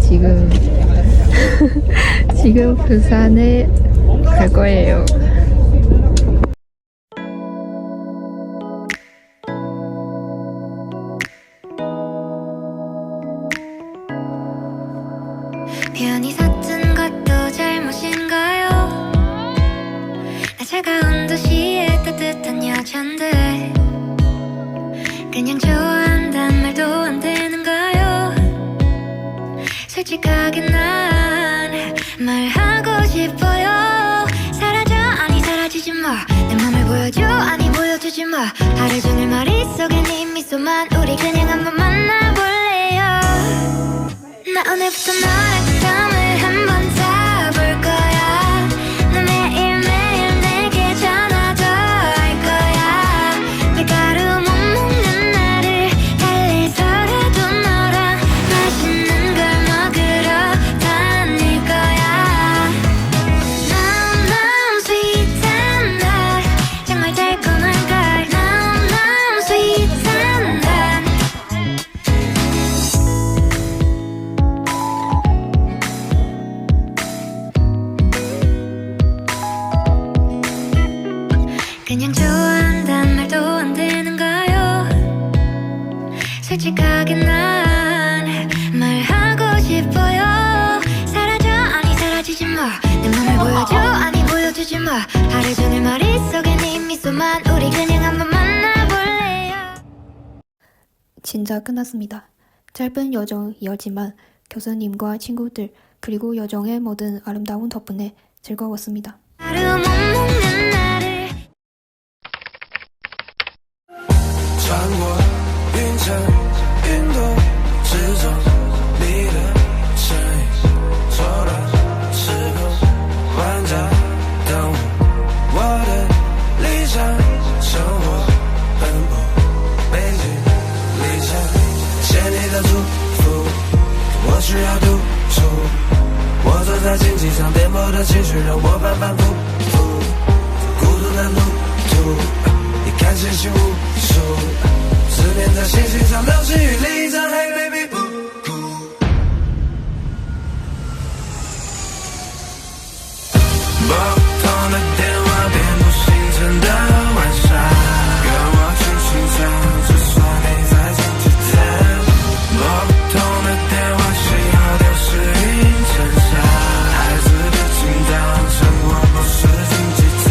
지금 지금 부산에 갈 거예요. 편히 샀 솔직하게 난 말하고 싶어요. 사라져 아니 사라지지 마내 맘을 보여줘 아니 보여주지 마. 하루 종일 머릿속에 네 미소만 우리 그냥 한번 만나볼래요? 나 오늘부터 너랑 그냥 좋아한단 말도 안 되는가요? 솔직하게 난 말하고 싶어요. 사라져 아니 사라지지 마. 내 맘을 보여줘 아니 보여주지 마. 하루 종일 머릿속에 네 미소만 우리 그냥 한번 만나볼래요. 진짜 끝났습니다. 짧은 여정이었지만 교수님과 친구들 그리고 여정의 모든 아름다운 덕분에 즐거웠습니다. 需要独处，我坐在荆棘上颠簸的情绪让我反反复。星星像流星雨里一场 Hey baby 不哭。拨通的电话遍布星辰的晚上，跟我轻轻唱，就算你在星期天。拨不通的电话信号丢失云层下，孩子别紧张，生活不是竞技场。